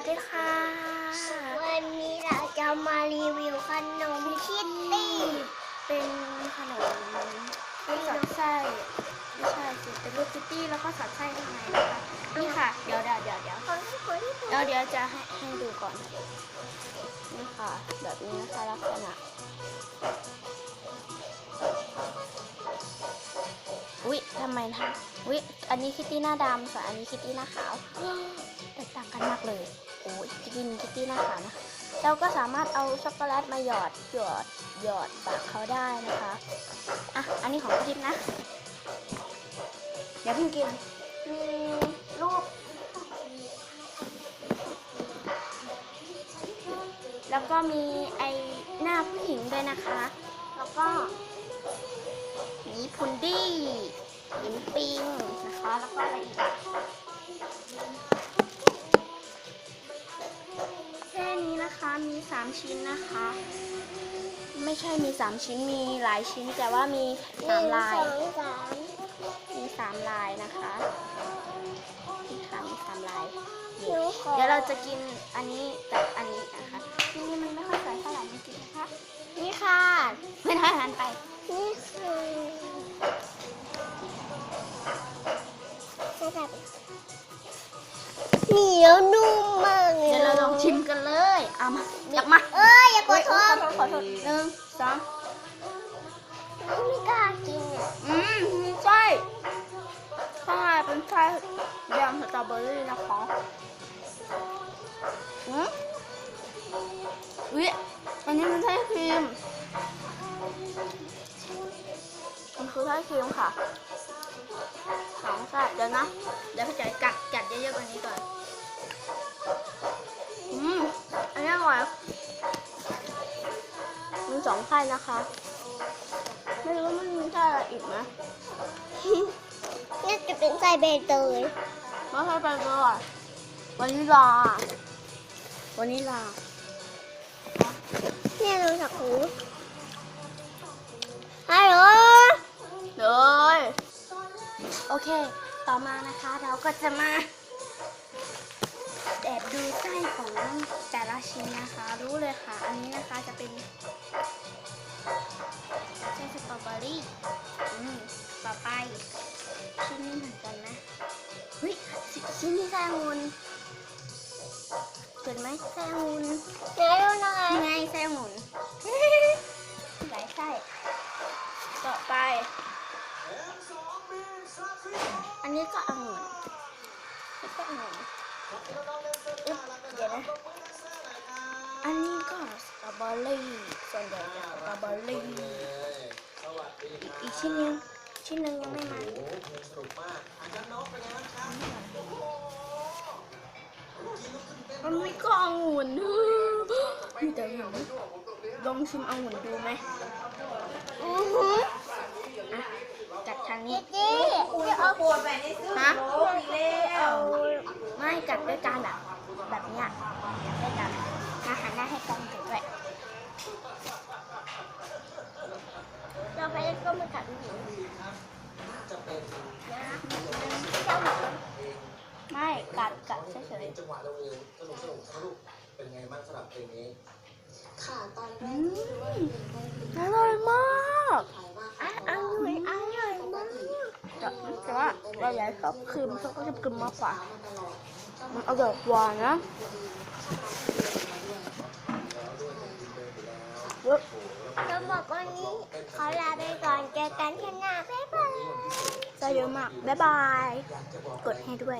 สดีค่ะ วันนี้เราจะมารีวิวขนมคิตตี้ เป็นขนมที่สอดไส้ไม่ใช่สิเป็นรูปคิตตี้แล้วก็สอดไส้ข้างในนะคะ นี่ค่ะ เดี๋ยวเดี๋ยวเดี๋ยวเดี๋ยวคนที่คนที่เดี๋ยวเดี๋ยวจะให้ให้ดูก่อน นี่ค่ะ แบบนี้นะคะลักษณะ อุ๊ยทำไมทำอุ๊ยอันนี้คิตตี้หน้าดำส่วนอันนี้คิตตี้หน้าขาวแตกต่างกันมากเลยโอ้ย กินคิตตี้หน้าขาวนะเราก็สามารถเอาช็อกโกแลตมาหยอดหยอดหยอดปากเขาได้นะคะอะอันนี้ของทิพย์นะเดี๋ยวพิ่งกินมีรูปแล้วก็มีไอหน้าผู้หญิงด้วยนะคะ แล้วก็มีพุนดี้ลิ้นปิงนะคะ แล้วก็อะไรอีก มี 3 ชิ้นนะคะ ไม่ใช่มี 3 ชิ้นมีหลายชิ้นแต่ว่ามี3ลายสองสามมีสามลายนะคะนี่ค่ะมีสามลายหนูขอเดี๋ยวเราจะกินอันนี้กับอันนี้นะคะนี่มันไม่ค่อยสวยเท่าไหร่ไม่กินนะคะนี่ค่ะไม่น้อยหันไป แบบเหนียวนุ่มมากเลยเดี๋ยวเราลองชิมกันเลยเอามาจับมาเอ้ยอย่ากดท้องขอโทษขอโทษหนึ่งสองไม่กล้ากินอะอืมมีไส้ข้างในเป็นไส้ยำสตรอเบอรี่นะคะอืมวิอันนี้เป็นไส้ครีมมันคือไส้ครีมค่ะ สองไส้เดี๋ยวนะ เดี๋ยวพี่จ๋อยกัดกัดเยอะๆกว่านี้ก่อน อืม อันนี้อร่อยมีสองไส้นะคะ ไม่รู้ว่ามันมีไส้อะไรอีกไหมนี่จะเป็นไส้ใบเตยไม่ใช่ไปเลยวานิลาวานิลาเนี่ยเราสักหูฮัลโหลเลย โอเค ต่อมานะคะเราก็จะมาแอบดูไส้ของแต่ละชิ้นนะคะ รู้เลยค่ะ อันนี้นะคะจะเป็นไส้สตรอเบอรี่อืมต่อไป ชิ้นนี้เหมือนกันนะเฮ้ยชิ้นนี้ไส้องุ่นเห็นไหมไส้องุ่นไหนดูหน่อยนี่ไงไส้องุ่น อันนี้ก็องุ่นนี่ก็องุ่นเดี๋ยวนะ อันนี้ก็สตรอเบอรี่ส่วนใหญ่จะสตรอเบอรี่อีกชิ้นนึงชิ้นนึงยังไม่มาอันนี้ก็องุ่นมีแต่องุ่นลองชิมองุ่นดูไหมอือหืออะ ทางนี้นี่จะเอาปวดแบบนี้ซื้อฮะโอ้ยแล้วไม่กัดด้วยกันแบบแบบเนี้ยกัดด้วยกันมาหันหน้าให้กล้องดูด้วยเราไปเล่นก็มากัดหนูนะเจ้าหนูไม่กัดกัดเฉยจังหวะเร็วๆสนุกสนุกทั้งลูกเป็นไงบ้างสำหรับเพลงนี้ค่ะตอนๆอืมอร่อยมาก อะอร่อยอร่อยมาก แต่แต่ ว่าเราอยากชอบครีมเขาก็จะกรึมมากกว่า มันอร่อยกว่านะเยอะสำหรับวันนี้ขอลาไปก่อนเจอกันที่หน้าบ๊ายบายจะเยอะมากบ๊ายบาย กดให้ด้วย